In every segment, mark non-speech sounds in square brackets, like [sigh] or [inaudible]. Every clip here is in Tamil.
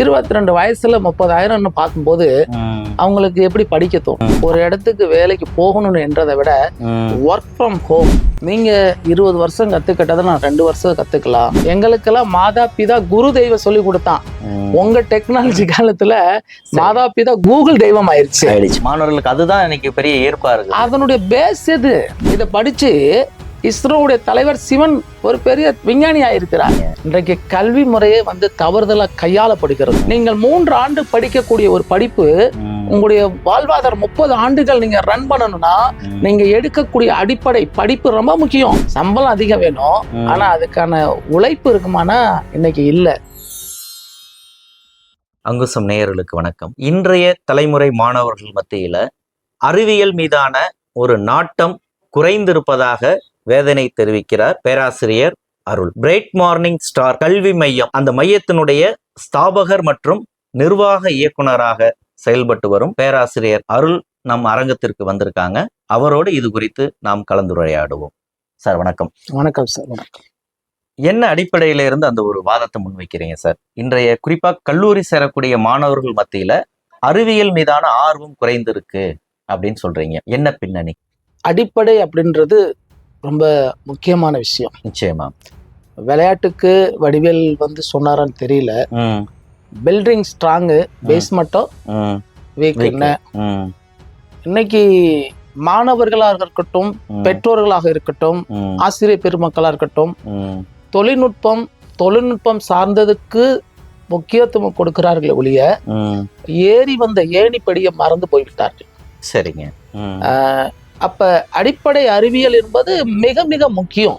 இருபத்தி ரெண்டு வயசுல முப்பதாயிரம்னு பார்க்கும்போது அவங்களுக்கு எப்படி படிக்க தோணும்? ஒரு இடத்துக்கு வேலைக்கு போகணும்னு என்றதை விட ஒர்க் ஃப்ரம் ஹோம் நீங்க இருபது வருஷம் கத்துக்கிட்டதை நான் ரெண்டு வருஷம் கத்துக்கலாம். எங்களுக்கெல்லாம் மாதா பிதா குரு தெய்வம் சொல்லி கொடுத்தான். உங்க டெக்னாலஜி காலத்துல மாதா பிதா கூகுள் தெய்வம் ஆயிருச்சு ஆயிடுச்சு. மாணவர்களுக்கு அதுதான் இன்னைக்கு பெரிய ஈர்ப்பா இருக்கு. அதனுடைய பேஸ் எது? இதை படிச்சு இஸ்ரோவுடைய தலைவர் சிவன் ஒரு பெரிய விஞ்ஞானி ஆயிருக்கிறார் இன்றைக்கு கல்வி முறையே வந்து தவறுதலா கையாளப்படுகிறது. நீங்கள் மூன்று ஆண்டு படிக்கக்கூடிய ஒரு படிப்பு உங்களுடைய வாழ்வாதாரம் முப்பது ஆண்டுகள் நீங்க ரன் பண்ணணும்னா நீங்க எடுக்கக்கூடிய அடிப்படை படிப்பு ரொம்ப முக்கியம். சம்பளம் அதிகம் வேணும். ஆனா அதுக்கான உழைப்பு இருக்குமானா இன்னைக்கு இல்ல. அங்குசம் நேயர்களுக்கு வணக்கம். இன்றைய தலைமுறை மாணவர்கள் மத்தியில அறிவியல் மீதான ஒரு நாட்டம் குறைந்திருப்பதாக வேதனை தெரிவிக்கிறார் பேராசிரியர் அருள். பிரைட் மார்னிங் ஸ்டார் கல்வி மையம் அந்த மையத்தினுடைய ஸ்தாபகர் மற்றும் நிர்வாக இயக்குனராக செயல்பட்டு வரும் பேராசிரியர் அருள் நம் அரங்கத்திற்கு வந்திருக்காங்க. அவரோடு இது குறித்து நாம் கலந்துரையாடுவோம். சார் வணக்கம். வணக்கம் சார் வணக்கம். என்ன அடிப்படையில இருந்து அந்த ஒரு வாதத்தை முன்வைக்கிறீங்க சார்? இன்றைய குறிப்பா கல்லூரி சேரக்கூடிய மாணவர்கள் மத்தியில அறிவியல் மீதான ஆர்வம் குறைந்திருக்கு அப்படின்னு சொல்றீங்க. என்ன பின்னணி? அடிப்படை அப்படின்றது ரொம்ப முக்கியமான விஷயம். நிச்சயமா. விளையாட்டுக்கு வடிவேல் வந்து சொன்னாரான்னு தெரியல. பில்டிங் ஸ்ட்ராங்கு பேஸ் மட்டும் வீக். என்ன? இன்னைக்கு மாணவர்களாக இருக்கட்டும் பெற்றோர்களாக இருக்கட்டும் ஆசிரியர் பெருமக்களாக இருக்கட்டும் தொழில்நுட்பம் தொழில்நுட்பம் சார்ந்ததுக்கு முக்கியத்துவம் கொடுக்கிறார்களே ஒழிய. ஏறி வந்த ஏணிப்படியை மறந்து போய்விட்டார்கள். சரிங்க. அப்ப அடிப்படை அறிவியல் என்பது மிக மிக முக்கியம்.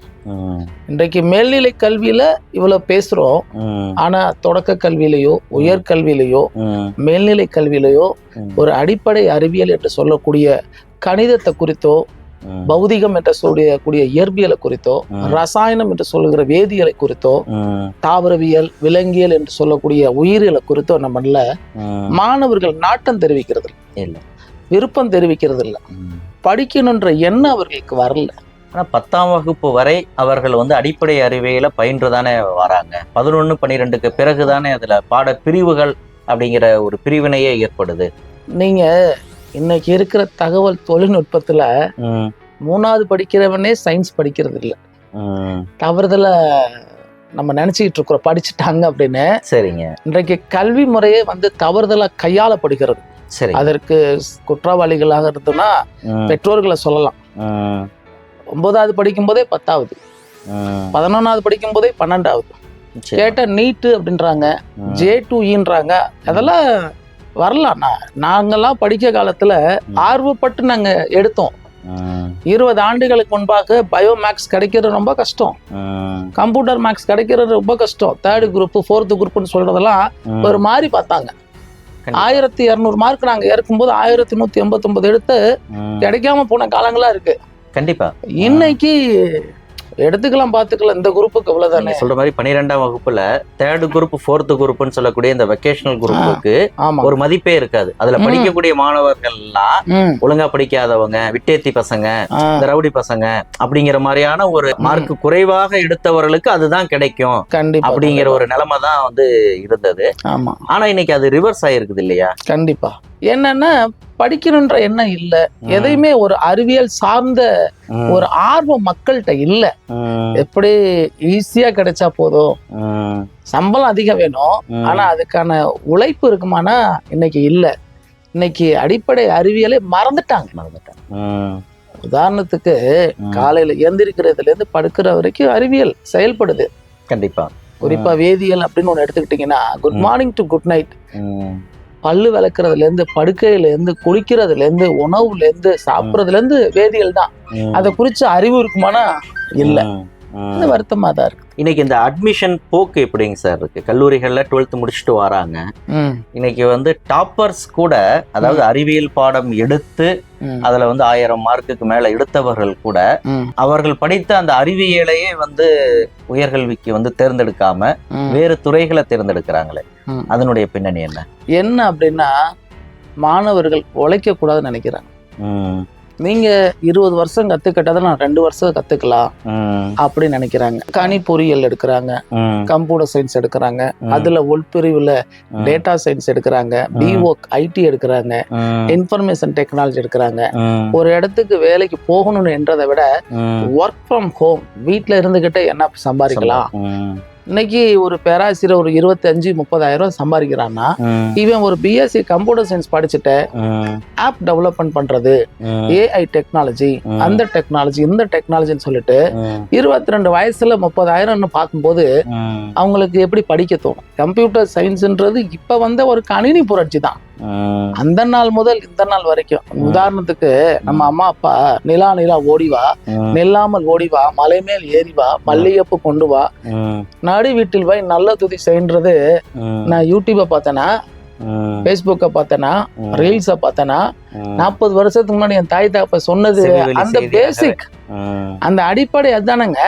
இன்றைக்கு மேல்நிலை கல்வியில இவ்வளவு பேசுறோம். ஆனா தொடக்க கல்வியிலேயோ உயர் கல்வியிலேயோ ம், மேல்நிலை கல்வியிலேயோ ஒரு அடிப்படை அறிவியல் என்று சொல்லக்கூடிய கணிதத்தை குறித்தோ பௌதிகம் என்று சொல்லக்கூடிய இயற்பியலை குறித்தோ. ரசாயனம் என்று சொல்லுகிற வேதியியலை குறித்தோ தாவரவியல் விலங்கியல் என்று சொல்லக்கூடிய உயிரியலை குறித்தோ நம்மள. மாணவர்கள் நாட்டம் தெரிவிக்கிறது இல்ல. விருப்பம் தெரிவிக்கிறது இல்ல. படிக்கணுன்ற எண்ணம் அவர்களுக்கு வரல. ஆனா பத்தாம் வகுப்பு வரை அவர்கள் வந்து அடிப்படை அறிவியல பயின்றுதானே வராங்க. பதினொன்னு பன்னிரெண்டுக்கு பிறகுதானே அதுல பாட பிரிவுகள் அப்படிங்கிற ஒரு பிரிவினையே ஏற்படுது. நீங்க இன்னைக்கு இருக்கிற தகவல் தொழில்நுட்பத்துல மூணாவது படிக்கிறவனே சயின்ஸ் படிக்கிறது இல்ல. தவறுதல நம்ம நினைச்சுக்கிட்டு இருக்கிறோம் படிச்சுட்டாங்க அப்படின்னு. சரிங்க. இன்றைக்கு கல்வி முறையே வந்து தவறுதலா கையாளப்படுகிறது. சரி அதற்கு குற்றவாளிகளாக இருந்தோம்னா பெற்றோர்களை சொல்லலாம். ஒன்பதாவது படிக்கும் போதே பத்தாவது. பதினொன்னாவது படிக்கும் போதே பன்னெண்டாவது. கேட்ட நீட்டு அப்படின்றாங்க ஜே டூ இன்றாங்க அதெல்லாம் வரலாம். நாங்கெல்லாம் படிக்க காலத்துல. ஆர்வப்பட்டு நாங்க எடுத்தோம். இருபது ஆண்டுகளுக்கு முன்பாக பயோ மேக்ஸ் கிடைக்கிறது ரொம்ப கஷ்டம். கம்ப்யூட்டர் மேக்ஸ் கிடைக்கிறது ரொம்ப கஷ்டம். தேர்ட் குரூப் ஃபோர்த்து குரூப்னு சொல்றதெல்லாம். ஒரு மாதிரி பார்த்தாங்க. ஆயிரத்தி இரநூறு மார்க் நாங்க ஏற்கும்போது ஆயிரத்தி நூத்தி எண்பத்தி ஒன்பது எடுத்து. கிடைக்காம போன காலங்களா இருக்கு. கண்டிப்பா. இன்னைக்கு எடுத்துக்கலாம் பாத்துக்கலாம். இந்த குரூப்புக்கு இவ்வளவுதானே? நீங்க சொல்ற மாதிரி பன்னிரெண்டாம் வகுப்புல தேர்ட் குரூப் ஃபோர்த் குரூப்னு சொல்லக்கூடிய இந்த வெக்கேஷனல் குரூப்புக்கு ஒரு மதிப்பே இருக்காது. அதுல. படிக்கக்கூடிய மாணவர்கள் எல்லாம். ஒழுங்கா படிக்காதவங்க விட்டேத்தி பசங்க இந்த ரவுடி பசங்க அப்படிங்கிற மாதிரியான ஒரு மார்க் குறைவாக எடுத்தவர்களுக்கு அதுதான் கிடைக்கும் அப்படிங்கிற ஒரு நிலைமை தான் வந்து இருந்தது. ஆனா இன்னைக்கு அது ரிவர்ஸ் ஆயிருக்குது இல்லையா? கண்டிப்பா. என்னன்னா படிக்கணுன்ற எண்ணம் இல்ல. எதையுமே ஒரு அறிவியல் சார்ந்த ஒரு ஆர்வம் மக்கள்கிட்ட இல்ல எப்படி ஈஸியா கிடைச்சா போதும் சம்பளம் அதிகம் வேணும். ஆனா அதுக்கான உழைப்பு இருக்குமானா இன்னைக்கு இல்ல இன்னைக்கு அடிப்படை அறிவியலை மறந்துட்டாங்க மறந்துட்டேன். ம், உதாரணத்துக்கு. காலையில எந்திரிக்கிறதுல இருந்து படுக்கிற வரைக்கும் அறிவியல் செயல்படுது கண்டிப்பா குறிப்பா வேதியியல் அப்படின்னு ஒண்ணு எடுத்துக்கிட்டீங்கன்னா good. Morning to good night பல்லு விளக்குறதுல இருந்து படுக்கையில இருந்து குளிக்கிறதுல இருந்து உணவுல இருந்து சாப்பிடுறதுல இருந்து வேதியியல் தான். அதை குறிச்சு அறிவு இருக்குமானா? இல்ல. ம், ம். இது வருத்தமா தான் இருக்கு. இன்னைக்கு இந்த அட்மிஷன் போக்கு எப்படிங்க சார் இருக்கு? கல்லூரிகள்ல டுவெல்த் முடிச்சுட்டு வராங்க. இன்னைக்கு வந்து டாப்பர்ஸ் கூட அதாவது அறிவியல் பாடம் எடுத்து அதுல வந்து ஆயிரம் மார்க்குக்கு மேல எடுத்தவர்கள் கூட அவர்கள் படித்த அந்த அறிவியலையே வந்து உயர்கல்விக்கு வந்து தேர்ந்தெடுக்காம. வேறு துறைகளை தேர்ந்தெடுக்கிறாங்களே. அதனுடைய பின்னணி என்ன? என்ன அப்படின்னா மாணவர்கள் உழைக்க கூடாதுன்னு நினைக்கிறாங்க நீங்க இருபது வருஷம் கத்துக்கிட்டதை நான் ரெண்டு வருஷம் கத்துக்கலாம் அப்படின்னு நினைக்கிறாங்க. கணி பொறியியல் எடுக்கிறாங்க. கம்ப்யூட்டர் சயின்ஸ் எடுக்கிறாங்க. அதுல உள்பிரிவுல டேட்டா சயின்ஸ் எடுக்கிறாங்க. பிஓ ஐடி எடுக்கிறாங்க. இன்ஃபர்மேஷன் டெக்னாலஜி எடுக்கிறாங்க. ஒரு இடத்துக்கு வேலைக்கு போகணும்னு என்றதை விட. ஒர்க் ஃப்ரம் ஹோம் வீட்ல இருந்துகிட்டே என்ன சம்பாதிக்கலாம்? இன்னைக்கு ஒரு பேராசிரியர் ஒரு இருபத்தஞ்சு முப்பதாயிரம் சம்பாதிக்கிறான்னா இவன் ஒரு பிஎஸ்சி கம்ப்யூட்டர் சயின்ஸ் படிச்சுட்டு ஆப் டெவலப்மெண்ட் பண்றது ஏஐ டெக்னாலஜி. அந்த டெக்னாலஜி இந்த டெக்னாலஜின்னு சொல்லிட்டு இருபத்தி ரெண்டு வயசுல முப்பதாயிரம்னு பார்க்கும்போது அவங்களுக்கு எப்படி படிக்க தோணும்? கம்ப்யூட்டர் சயின்ஸ்ன்றது இப்ப வந்த ஒரு கணினி புரட்சி தான். அந்த நாள் முதல் இந்த நாள் வரைக்கும். உதாரணத்துக்கு நம்ம அம்மா அப்பா நிலா நிலா ஓடி வா. ம், நெல்லாமல் ஓடி வா. மலை மேல் ஏறி வா. மல்லிகைப்பூ கொண்டு வா. நடு வீட்டில் போய் நல்ல துதி செய்ன்றது நான் யூடியூப்பை பார்த்தேனா ம், ஃபேஸ்புக்கை பார்த்தேனா ரீல்ஸை பார்த்தேனா நாற்பது வருஷத்துக்கு முன்னாடி என் தாய் தாப்ப சொன்னது அந்த. பேசிக் அந்த அடிப்படை அதுதானங்க.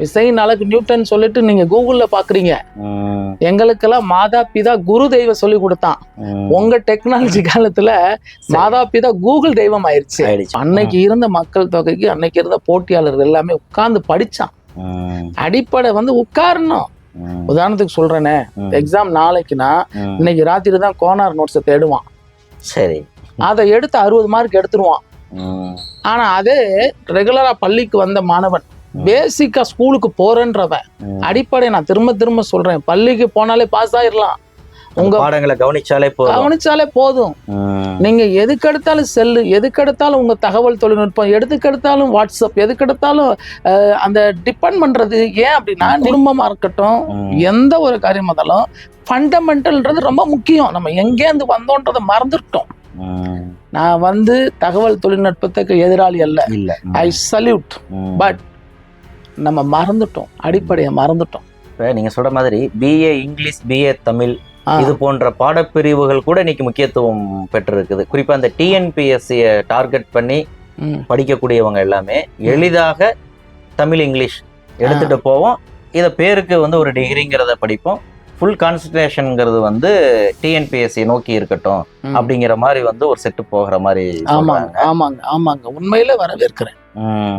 விசைன் அழகு நியூட்டன் சொல்லிட்டு நீங்க கூகுள்ல பாக்குறீங்க. எங்களுக்கெல்லாம் மாதா பிதா குரு தெய்வம் சொல்லி கொடுத்தான். உங்க டெக்னாலஜி காலத்துல மாதா பிதா கூகுள் தெய்வம் ஆயிருச்சு ஆயிடுச்சு. அன்னைக்கு இருந்த மக்கள் தொகைக்கு அன்னைக்கு இருந்த போட்டியாளர்கள் எல்லாமே உட்கார்ந்து படிச்சான். அடிப்படை வந்து உட்காரணும். உதாரணத்துக்கு சொல்றேனே எக்ஸாம் நாளைக்குன்னா. இன்னைக்கு ராத்திரி தான் கோனார் நோட்ஸை தேடுவான். சரி. அதை எடுத்து அறுபது மார்க் எடுத்துருவான். ஆனா அதே ரெகுலரா பள்ளிக்கு வந்த மாணவன் பேசிக்கா ஸ்கூலுக்கு போறேன்றவன். அடிப்படை நான் திரும்ப திரும்ப சொல்றேன். பள்ளிக்கு போனாலே பாஸ் ஆயிரலாம். அந்த உங்க பாடங்களை கவனிச்சாலே போதும். கவனிச்சாலே போதும். நீங்க எதுக்கெடுத்தாலும் செல்லு எதுக்கெடுத்தாலும் உங்க தகவல் தொழில்நுட்பம் எதுக்கெடுத்தாலும் வாட்ஸ்அப் எதுக்கெடுத்தாலும் அந்த டிபெண்ட் பண்றது ஏன் அப்படின்னா குடும்பமா இருக்கட்டும் எந்த ஒரு காரியமா இருந்தாலும் ஃபண்டமெண்டல்ன்றது ரொம்ப முக்கியம். நம்ம எங்கேருந்து வந்தோன்றதை மறந்துட்டோம். நான் வந்து தகவல் தொழில்நுட்பத்துக்கு எதிராளி அல்ல. ஐ சல்யூட். பட் நம்ம மறந்துட்டோம். அடிப்படையை மறந்துட்டோம். இப்ப நீங்க சொல்ற மாதிரி பிஏ இங்கிலீஷ் பிஏ தமிழ். இது போன்ற பாடப்பிரிவுகள் கூட இன்னைக்கு முக்கியத்துவம் பெற்றிருக்குது. குறிப்பா இந்த டிஎன்பிஎஸ்சிய டார்கெட் பண்ணி. படிக்கக்கூடியவங்க எல்லாமே எளிதாக தமிழ் இங்கிலீஷ் எடுத்துட்டு போவோம். இத பேருக்கு வந்து ஒரு டிகிரிங்கிறத படிப்போம். ஃபுல் கான்சன்ட்ரேஷன்ங்கிறது வந்து டிஎன்பிஎஸ்சி நோக்கி இருக்கட்டும். அப்படிங்கிற மாதிரி வந்து ஒரு செட்டு போகிற மாதிரி ஆமாங்க ஆமாங்க ஆமாங்க. உண்மையில வரவேற்கிறேன்.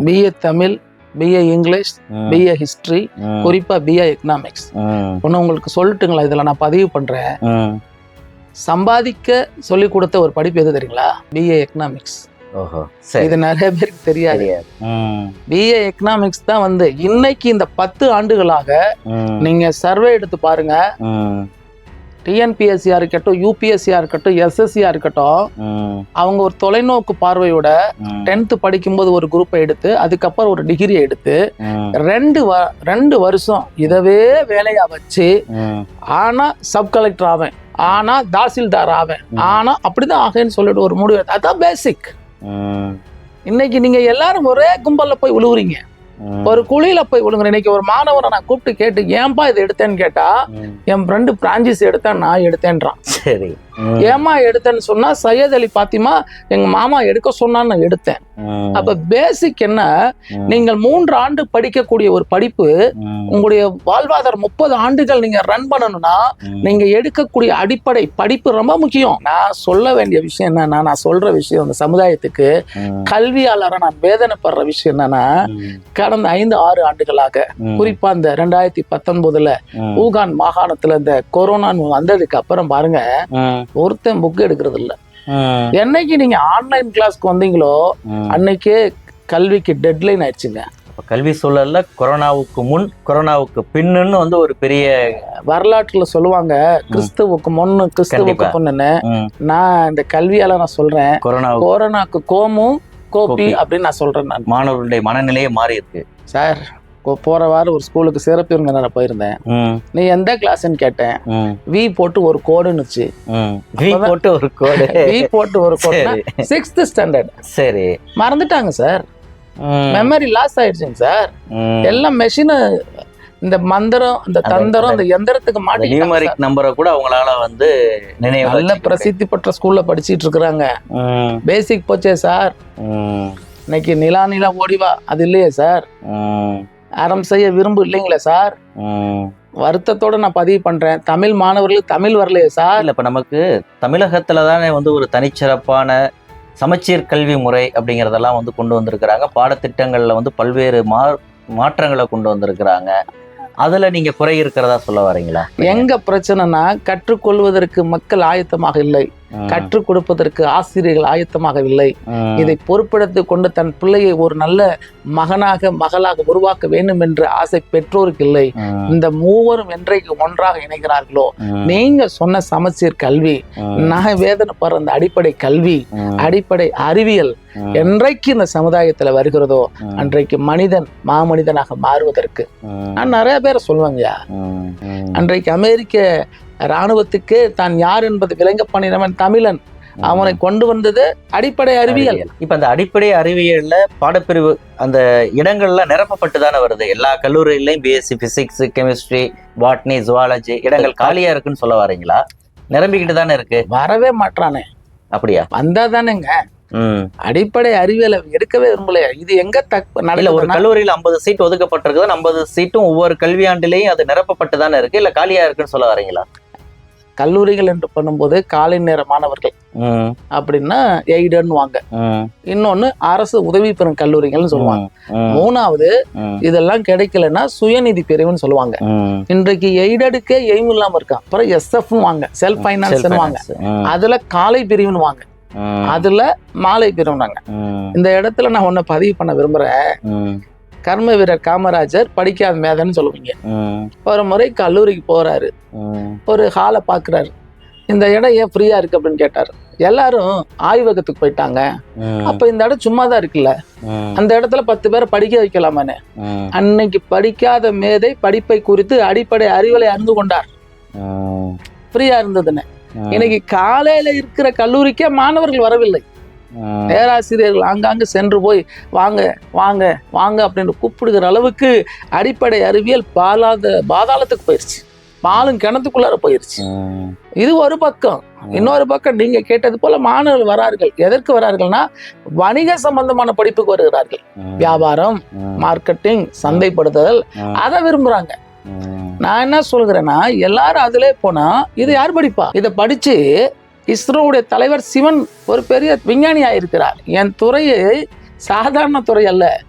BA Tamil BA English BA history குறிப்பா பிஏ எக்கனாமிக்ஸ் ம், ஒன்று உங்களுக்கு சொல்லட்டுங்களா? இதுல நான் பதிவு பண்றேன். ம். சம்பாதிக்க சொல்லி கொடுத்த ஒரு படிப்பு எது தெரியுங்களா? பிஏ எக்கனாமிக்ஸ் ஓஹோ சரி. இது நிறைய பேருக்கு தெரியாது. பிஏ எக்கனாமிக்ஸ் தான் வந்து இன்னைக்கு இந்த பத்து ஆண்டுகளாக நீங்க சர்வே எடுத்து பாருங்க. ம், டிஎன்பிஎஸ்சியா இருக்கட்டும் யூபிஎஸ்சியா இருக்கட்டும் எஸ்எஸ்சியா இருக்கட்டும் அவங்க ஒரு தொலைநோக்கு பார்வையோட டென்த்து படிக்கும்போது ஒரு குரூப்பை எடுத்து அதுக்கப்புறம் ஒரு டிகிரி எடுத்து ரெண்டு வ ரெண்டு வருஷம் இதவே வேலையா வச்சு ம், ஆனா சப் கலெக்டர் ஆவேன். ஆனா தாசில்தார் ஆவேன். ம். ஆனா அப்படிதான் ஆகேன்னு சொல்லிட்டு ஒரு முடிவு அதான் பேசிக் இன்னைக்கு நீங்க எல்லாரும் ஒரே கும்பல்ல போய் விழுவுறீங்க ஒரு குழியில போய் விழுங்குற இன்னைக்கு ஒரு மாணவரை நான் கூப்பிட்டு கேட்டு ஏன்பா இது எடுத்தேன்னு கேட்டா. என் ஃப்ரெண்டு பிரான்சிஸ் எடுத்தேன் நான் எடுத்தேன்றான். சரி. ஏமா எடுத்தேன்னு சொன்னா சையத் அலி பாத்திமா எங்க மாமா எடுக்க சொன்னான்னு நான் எடுத்தேன். அப்ப பேசிக் என்ன? நீங்கள் மூன்று ஆண்டு படிக்கக்கூடிய ஒரு படிப்பு உங்களுடைய வாழ்வாதாரம் முப்பது ஆண்டுகள் நீங்க ரன் பண்ணணும்னா நீங்க எடுக்கக்கூடிய அடிப்படை படிப்பு ரொம்ப முக்கியம். நான் சொல்ல வேண்டிய விஷயம் என்னன்னா நான் சொல்ற விஷயம் இந்த சமுதாயத்துக்கு கல்வியாளரை நான் வேதனைப்படுற விஷயம் என்னன்னா கடந்த ஐந்து ஆறு ஆண்டுகளாக குறிப்பா இந்த ரெண்டாயிரத்தி பத்தொன்பதுல ஊகான் மாகாணத்துல இந்த கொரோனான்னு வந்ததுக்கு அப்புறம் பாருங்க ஒருத்தன் புக் எடுக்கிறது இல்ல என்னைக்கு நீங்க ஆன்லைன் கிளாஸ்க்கு வந்தீங்களோ. அன்னைக்கே கல்விக்கு டெட்லைன் ஆயிடுச்சுங்க. அப்ப கல்வி சூழல்ல கொரோனாவுக்கு முன் கொரோனாவுக்கு பின்னுன்னு வந்து ஒரு பெரிய வரலாற்றுல சொல்லுவாங்க கிறிஸ்துவுக்கு முன்னு கிறிஸ்துவுக்கு கண்டிப்பா. பொண்ணுன்னு ம், நான் இந்த கல்வியால நான் சொல்றேன் கொரோனாவுக்கு. கொரோனாக்கு கோமும் கோபி. அப்படின்னு நான் சொல்றேன் நான். மாணவர்களுடைய மனநிலையே மாறி இருக்கு சார் போற வாரம் ஒரு ஸ்கூலுக்கு சிறப்பு விருந்தினரை போயிருந்தேன். நீ எந்த கிளாஸ்ன்னு கேட்டேன். வி போட்டு ஒரு கோடுன்னுச்சு. வி போட்டு ஒரு கோடு வி [laughs] போட்டு ஒரு சரி. சிக்ஸ்த் ஸ்டாண்டர்ட் சரி. மறந்துட்டாங்க சார் மெமரி லாஸ் ஆயிடுச்சுங்க சார். எல்லாம் மெஷின் இந்த மந்திரம் இந்த தந்திரம் இந்த எந்திரத்துக்கு மாட்டி நியூமரிக் நம்பரை கூட அவங்களால வந்து நினைவு நல்ல பிரசித்தி பெற்ற ஸ்கூல்ல படிச்சிட்டு இருக்கிறாங்க. பேசிக் போச்சே சார் இன்னைக்கு நிலா நிலா ஓடிவா. அது இல்லையே சார் அறம் செய்ய விரும்பு இல்லைங்களே சார். வருத்தத்தோட நான் பதிவு பண்றேன். தமிழ் மாணவர்களுக்கு தமிழ் வரலையே சார்? இல்ல இப்ப நமக்கு தமிழகத்துல தானே வந்து ஒரு தனிச்சிறப்பான சமச்சீர் கல்வி முறை அப்படிங்கிறதெல்லாம் வந்து கொண்டு வந்திருக்கிறாங்க. பாடத்திட்டங்கள்ல வந்து பல்வேறு மா மாற்றங்களை கொண்டு வந்திருக்கிறாங்க. அதுல நீங்க குறை இருக்கிறதா சொல்ல வரீங்களா? எங்க பிரச்சனைனா கற்றுக்கொள்வதற்கு மக்கள் ஆயத்தமாக இல்லை. கற்றுக் கொடுப்பதற்கு ஆசிரியர்கள் ஆயத்தமாகவில்லை. இதை பொறுப்பெடுத்துக் கொண்டு தன் பிள்ளையை ஒரு நல்ல மகனாக மகளாக உருவாக்க வேண்டும் என்ற ஆசை பெற்றோருக்கு இல்லை. இந்த மூவரும் என்றைக்கு ஒன்றாக இணைகிறார்களோ? நீங்க சொன்ன சமச்சீர் கல்வி ம், நான் வேதனைப்படுற அந்த அடிப்படை கல்வி அடிப்படை அறிவியல் என்றைக்கு இந்த சமுதாயத்துல வருகிறதோ அன்றைக்கு மனிதன் மாமனிதனாக மாறுவதற்கு. நான் நிறைய பேரை சொல்லுவேங்க அன்றைக்கு அமெரிக்க இராணுவத்துக்கு தான் யார் என்பது விளங்க பண்ணினவன் தமிழன். அவனை கொண்டு வந்தது அடிப்படை அறிவியல். இப்ப அந்த அடிப்படை அறிவியல்ல பாடப்பிரிவு அந்த இடங்கள்ல நிரப்பப்பட்டு தானே வருது. எல்லா கல்லூரியிலையும் BSc physics chemistry botany zoology இடங்கள் காலியா இருக்குன்னு சொல்ல வரீங்களா? நிரம்பிக்கிட்டு தானே இருக்கு. வரவே மாட்டானே அப்படியா? வந்தா தானேங்க அடிப்படை அறிவியலை எடுக்கவே விரும்பலையா? இது எங்க இல்ல ஒரு கல்லூரியில ஐம்பது சீட் ஒதுக்கப்பட்டிருக்குது. ஐம்பது சீட்டும் ஒவ்வொரு கல்வியாண்டிலையும் அது நிரப்பப்பட்டு தானே இருக்கு. இல்ல காலியா இருக்குன்னு சொல்ல வரீங்களா? கல்லூரிகள் என்று பண்ணும்போது காலை நேர மாணவர்கள் அப்படின்னா எய்டன்னு வாங்க இன்னொன்னு அரசு உதவி பெறும் கல்லூரிகள்னு சொல்லுவாங்க. மூணாவது இதெல்லாம் கிடைக்கலன்னா சுயநிதி பிரிவுன்னு சொல்லுவாங்க. இன்றைக்கு எய்டடுக்கே எய்ம் இல்லாம இருக்கான் அப்புறம் எஸ்எஃப் வாங்க செல்ஃப் ஃபைனான்ஸ் வாங்க அதுல காலை பிரிவுன்னு வாங்க அதுல மாலை பிரிவுனாங்க இந்த இடத்துல நான் ஒன்ன பதிவு பண்ண விரும்புறேன். கர்ம வீரர் காமராஜர் படிக்காத மேதன்னு சொல்லுவீங்க. ஒரு முறை கல்லூரிக்கு போறாரு. ஒரு ஹாலை பாக்குறாரு. இந்த இடம் ஏன் ஃப்ரீயா இருக்கு அப்படின்னு கேட்டாரு. எல்லாரும் ஆய்வகத்துக்கு போயிட்டாங்க. அப்ப இந்த இடம் சும்மா தான் இருக்குல்ல அந்த இடத்துல பத்து பேரை படிக்க வைக்கலாமான்னு? ம், அன்னைக்கு படிக்காத மேதை படிப்பை குறித்து அடிப்படை அறிவலை அறிந்து கொண்டார். ஃப்ரீயா இருந்ததுன்னு. இன்னைக்கு காலையில இருக்கிற கல்லூரிக்கே மாணவர்கள் வரவில்லை. பேராசிரியர்கள் ஆங்காங்கு சென்று போய் வாங்க வாங்க வாங்க அப்படின்னு கூப்பிடுகிற அளவுக்கு அடிப்படை அறிவியல் பாலாத பாதாளத்துக்கு போயிருச்சு. பாலும் கிணத்துக்குள்ளார போயிருச்சு. இது ஒரு பக்கம். இன்னொரு பக்கம் நீங்க கேட்டது போல மாணவர்கள் வரார்கள். எதற்கு வரார்கள்னா வணிக சம்பந்தமான படிப்புக்கு வருகிறார்கள். வியாபாரம் மார்க்கெட்டிங் சந்தைப்படுத்துதல் அதை விரும்புறாங்க. நான் என்ன சொல்கிறேன்னா எல்லாரும் அதிலே போனா இதை யார் படிப்பா? இதை படிச்சு இஸ்ரோவுடைய தலைவர் சிவன் ஒரு பெரிய விஞ்ஞானி ஆயிருக்கிறார் என் துறையை சாதாரண துறை அல்ல.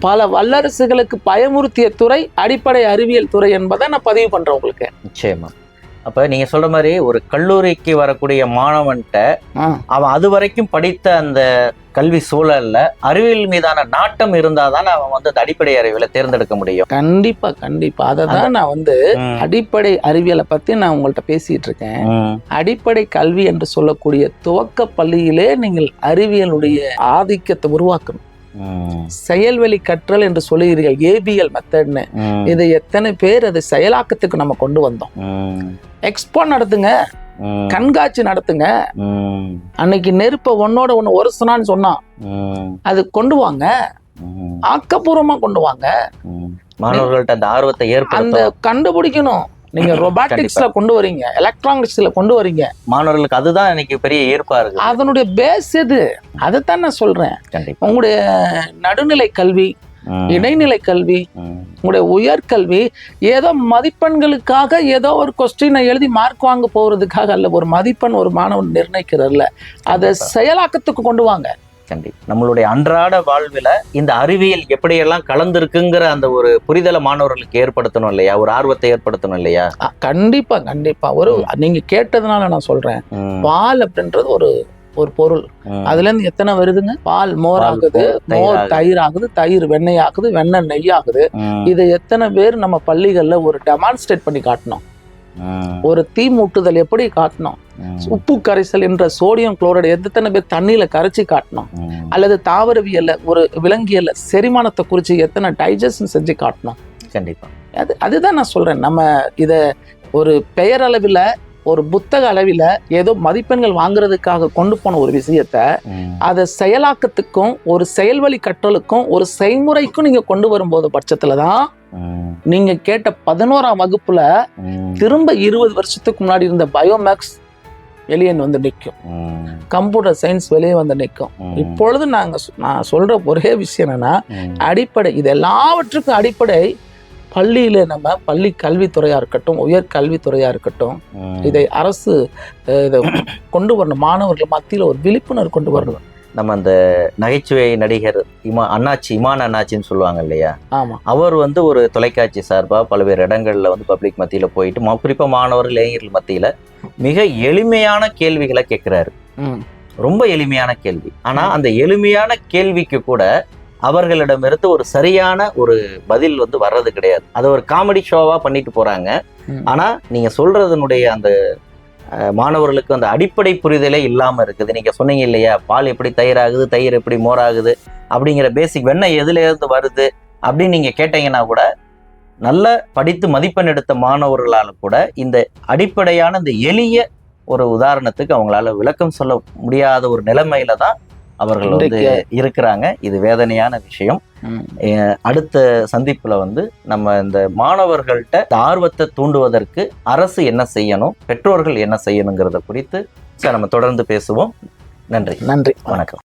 பல வல்லரசுகளுக்கு பயமுறுத்திய துறை அடிப்படை அறிவியல் துறை என்பதை நான் பதிவு பண்றேன் உங்களுக்கு. நிச்சயமா. அப்ப நீங்க சொல்ற மாதிரி ஒரு கல்லூரிக்கு வரக்கூடிய மாணவன்கிட்ட அவன் அது வரைக்கும் படித்த அந்த கல்வி சூழல்ல அறிவியல் மீதான நாட்டம் இருந்தாதான் அவன் வந்து அந்த அடிப்படை அறிவியலை தேர்ந்தெடுக்க முடியும். கண்டிப்பா கண்டிப்பா. அதை தான் நான் வந்து அடிப்படை அறிவியலை பத்தி நான் உங்கள்ட்ட பேசிட்டு இருக்கேன். அடிப்படை கல்வி என்று சொல்லக்கூடிய துவக்க பள்ளியிலே நீங்கள் அறிவியலுடைய ஆதிக்கத்தை உருவாக்கணும். செயல்வழி கற்றல் என்று சொல்லுகிறீர்கள். ஏபிஎல் மெத்தட்னு இது எத்தனை பேர் அதை செயலாக்கத்துக்கு நம்ம கொண்டு வந்தோம். ம், எக்ஸ்போ நடத்துங்க. கண்காட்சி நடத்துங்க. அன்னைக்கு நெருப்பை ஒன்னோட ஒன்று ஒரசுனான்னு சொன்னான். அது கொண்டு வாங்க. ஆக்கப்பூர்வமா கொண்டு வாங்க. மாணவர்கள்ட்ட அந்த ஆர்வத்தை அந்த ஏற்படுத்த கண்டுபிடிக்கணும். நீங்க ரொபாட்டிக்ஸ்ல கொண்டு வரீங்க எலக்ட்ரானிக்ஸ்ல கொண்டு வரீங்க. மாணவர்களுக்கு அதுதான் இன்னைக்கு பெரிய ஈர்ப்பா இருக்கு. அதனுடைய பேஸ் எது? அதைத்தான் நான் சொல்றேன். உங்களுடைய நடுநிலை கல்வி இடைநிலை கல்வி உங்களுடைய உயர்கல்வி ஏதோ மதிப்பெண்களுக்காக ஏதோ ஒரு கொஸ்டினை எழுதி மார்க் வாங்க போறதுக்காக அல்ல ஒரு மதிப்பெண் ஒரு மாணவன் நிர்ணயிக்கிறதுல அதை. செயலாக்கத்துக்கு கொண்டு வாங்க. கண்டிப்பா நம்மளுடைய அன்றாட வாழ்வில இந்த அறிவியல் எப்படியெல்லாம் கலந்திருக்குங்கிற அந்த ஒரு புரிதலை மாணவர்களுக்கு ஏற்படுத்தணும் இல்லையா? ஒரு ஆர்வத்தை ஏற்படுத்தணும் இல்லையா? கண்டிப்பா கண்டிப்பா. ஒரு நீங்க கேட்டதுனால நான் சொல்றேன். பால் அப்படின்றது ஒரு ஒரு பொருள். அதுல இருந்து எத்தனை வருதுங்க? பால் மோர் ஆகுது மோர், தயிர் ஆகுது. தயிர் வெண்ணெய் ஆகுது வெண்ணெய் நெய் ஆகுது. இது எத்தனை பேர் நம்ம பள்ளிகள்ல ஒரு டெமான்ஸ்ட்ரேட் பண்ணி காட்டணும்? ஒரு தீ மூட்டுதல் எப்படி காட்டணும்? உப்பு கரைசல் என்ற சோடியம் குளோரைடு எத்தனை பேர் தண்ணியில கரைச்சி காட்டணும்? அல்லது தாவரவியல்ல ஒரு விலங்கியல்ல செரிமானத்தை குறித்து எத்தனை டைஜஷன் செஞ்சு காட்டணும்? கண்டிப்பா. அது அதுதான் நான் சொல்றேன். நம்ம இத ஒரு பெயரளவில் ஒரு புத்தக அளவில் ஏதோ மதிப்பெண்கள் வாங்குறதுக்காக கொண்டு போன ஒரு விஷயத்த அதை செயலாக்கத்துக்கும் ஒரு செயல்வழி கற்றலுக்கும் ஒரு செய்முறைக்கும் நீங்க கொண்டு வரும்போது பட்சத்துல தான் நீங்க கேட்ட பதினோராம் வகுப்புல திரும்ப இருபது வருஷத்துக்கு முன்னாடி இருந்த பயோமேக்ஸ் வெளியே வந்து நிற்கும். கம்ப்யூட்டர் சயின்ஸ் வெளியே வந்து நிற்கும். இப்பொழுது நாங்க சொ- நான் சொல்ற ஒரே விஷயம் என்னன்னா அடிப்படை இது எல்லாவற்றுக்கும் அடிப்படை பள்ளியில நம்ம பள்ளி கல்வித்துறையா இருக்கட்டும் உயர் கல்வித்துறையா இருக்கட்டும் இதை அரசு இதை கொண்டு வரணும். மாணவர்கள் மத்தியில ஒரு விழிப்புணர்வு கொண்டு வரணும். நம்ம அந்த நகைச்சுவை நடிகர் இமா அண்ணாச்சி இமான் அண்ணாச்சின்னு சொல்லுவாங்க இல்லையா? ஆமா. அவர் வந்து ஒரு தொலைக்காட்சி சார்பாக பல்வேறு இடங்கள்ல வந்து பப்ளிக் மத்தியில போயிட்டு ம- குறிப்பா மாணவர்கள் இளைஞர்கள் மத்தியில மிக எளிமையான கேள்விகளை கேட்கிறாரு. ரொம்ப எளிமையான கேள்வி. ஆனா அந்த எளிமையான கேள்விக்கு கூட அவர்களிடமிருந்து ஒரு சரியான ஒரு பதில் வந்து வர்றது கிடையாது. அதை ஒரு காமெடி ஷோவா பண்ணிட்டு போறாங்க. ஆனா நீங்க சொல்றதனுடைய அந்த மாணவர்களுக்கு அந்த அடிப்படை புரிதலே இல்லாம இருக்குது. நீங்க சொன்னீங்க இல்லையா பால் எப்படி தயிராகுது தயிர் எப்படி மோராகுது அப்படிங்கிற பேசிக் வெண்ணெய் எதுல இருந்து வருது அப்படின்னு நீங்க கேட்டீங்கன்னா கூட நல்ல படித்து மதிப்பெண் எடுத்த மாணவர்களால கூட இந்த அடிப்படையான இந்த எளிய ஒரு உதாரணத்துக்கு அவங்களால விளக்கம் சொல்ல முடியாத ஒரு நிலைமையில தான் அவர்கள் வந்து இருக்கிறாங்க. இது வேதனையான விஷயம். அடுத்த சந்திப்புல வந்து நம்ம இந்த மாணவர்கள்ட்ட ஆர்வத்தை தூண்டுவதற்கு அரசு என்ன செய்யணும் பெற்றோர்கள் என்ன செய்யணுங்கிறத குறித்து சார் நம்ம தொடர்ந்து பேசுவோம். நன்றி. நன்றி. வணக்கம்.